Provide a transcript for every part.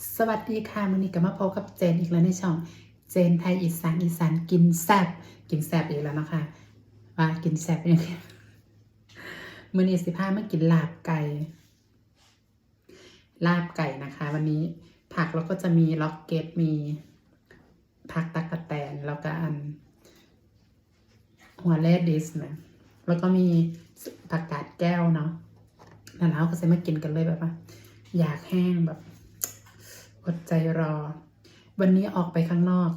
สวัสดีค่ะมื้อนี้ก็มาพบกับเจนอีกแล้วในช่องเจนไทยอีสานอีสานกินแซบกินแซบอีกแล้วนะคะว่ากินแซบยังไงมื้อนี้สิพามากินลาบไก่ ลาบไก่นะคะ วันนี้ผักเราก็จะมีล็อกเก็ตมีผักตะกะแตนแล้วก็อัน หัวแรดิสนะแล้วก็มีผักกาดแก้วเนาะแล้วเราก็จะมากินกันเลยแบบว่า อยากแห้งแบบ อดใจรอ วันนี้ออกไปข้างนอก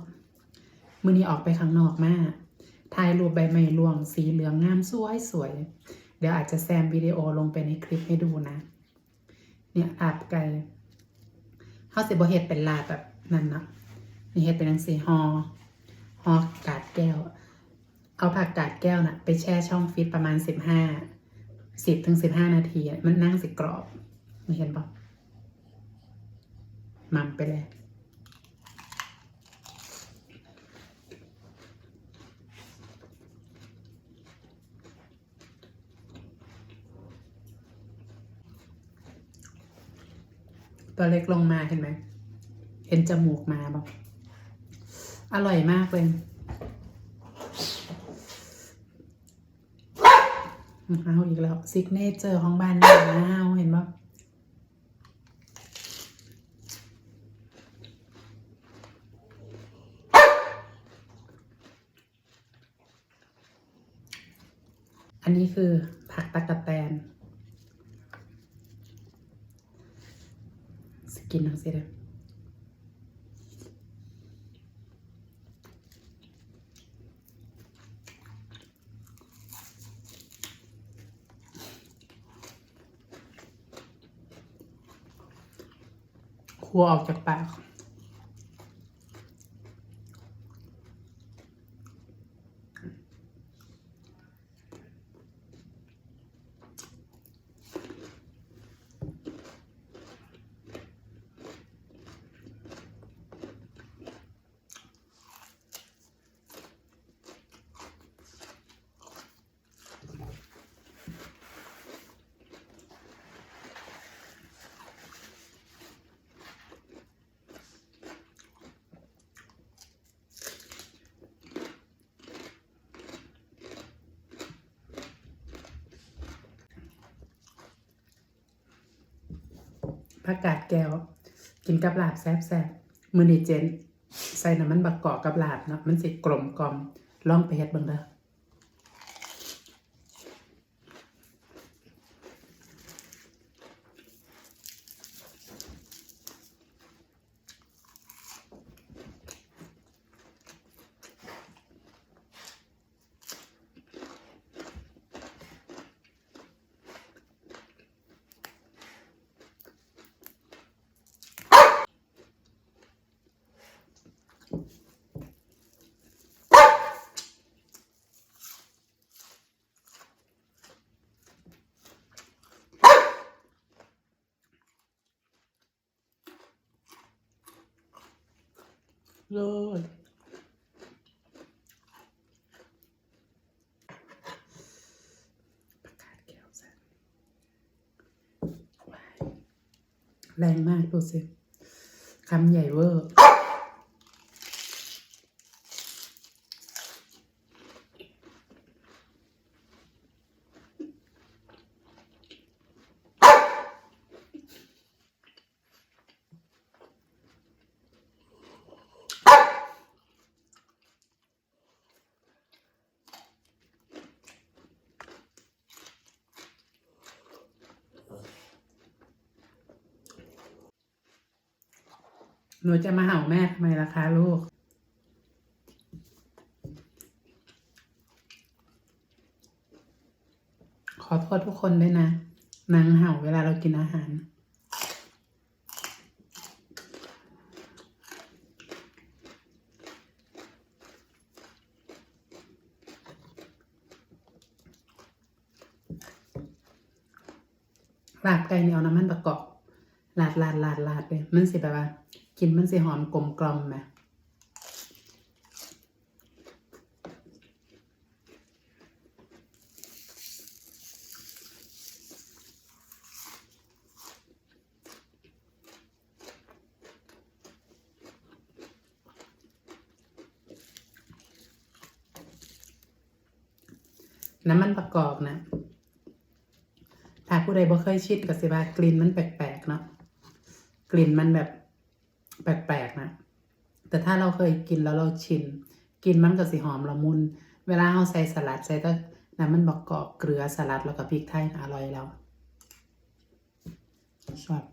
มือนี้ออกไปข้างนอกมากถ่ายรูปใบไม้รวงสีเหลืองงามสวยสวย เดี๋ยวอาจจะแซมวิดีโอลงไปในคลิปให้ดูนะ เนี่ยลาบไก่เขาสิบเฮ็ดเป็นลาแบบนั้นเนาะนี่เฮ็ดเป็นนังสีฮอฮอกาดแก้ว เอาผักกาดแก้วน่ะ ไปแช่ช่องฟิตประมาณสิบห้าสิบถึงสิบห้านาที มันนั่งสิกรอบม่เห็นปะ มัมไปเลย ตัวเล็กลงมาเห็นไหม เห็นจมูกมาบอกอร่อยมากเลยเอาอีกแล้วซิกเนเจอร์ของบ้านนี่เอาเห็นปะ อันนี้คือผักตะกะแตน สกินทั้งสิเลยครัวออกจากปาก ผักกาดแก้ว กินกับลาบแซ่บๆมือนีเจน ใส่น้ำมันบักกอกกับลาบเนาะมันสิกลมกลอมลองไปเฮ็ดเบิ่งเด้อ เลย ประกาศแก้วแซ่บว้ายแรงมากดูสิคำใหญ่เวอร์ หนูจะมาเห่าแม่ทำไมล่ะคะลูก ขอโทษทุกคนด้วยนะ นางเห่าเวลาเรากินอาหารลาบไก่เนี่ยเอาน้ำมันประกอบลาดลาดลาดลาดเลยมันสิแบบว่า กลิ่นมันสิหอมกลมกล่อมไหมน้ำมันประกอบนะ ถ้าผู้ใดบ่เคยชินกับสิบากลิ่นมันแปลกๆเนาะ กลิ่นมันแบบ แปลกๆนะ แต่ถ้าเราเคยกินแล้วเราชิน กินมันก็สิหอมละมุน เวลาเอาใส่สลัดใส่ก็น้ำมันประกอบเกลือสลัดแล้วก็พริกไทยอร่อยแล้วชอบ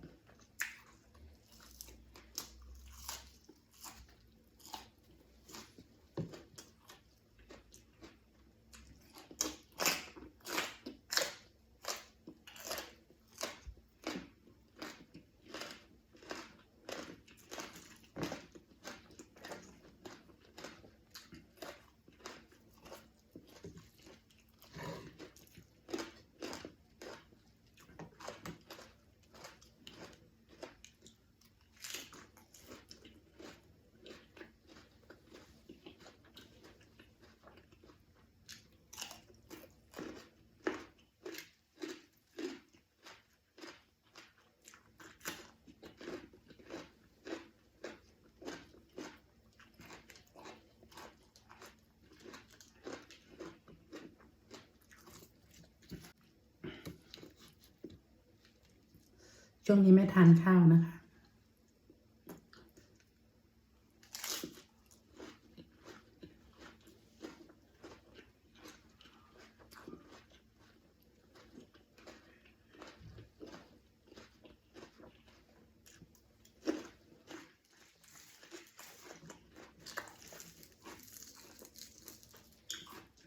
ช่วงนี้ไม่ทานข้าวนะคะ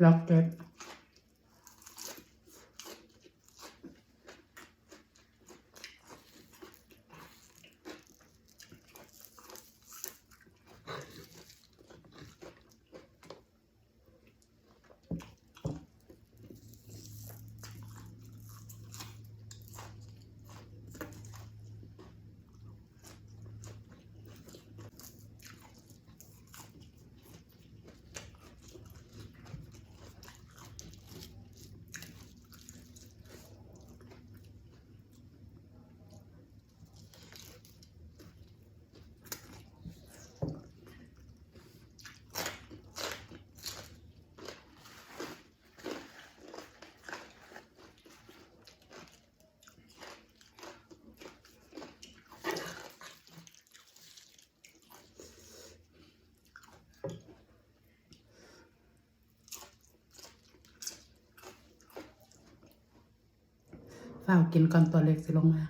ล็อกเก็ต ฝ้ากินก่อนตัวเล็กสิลงมา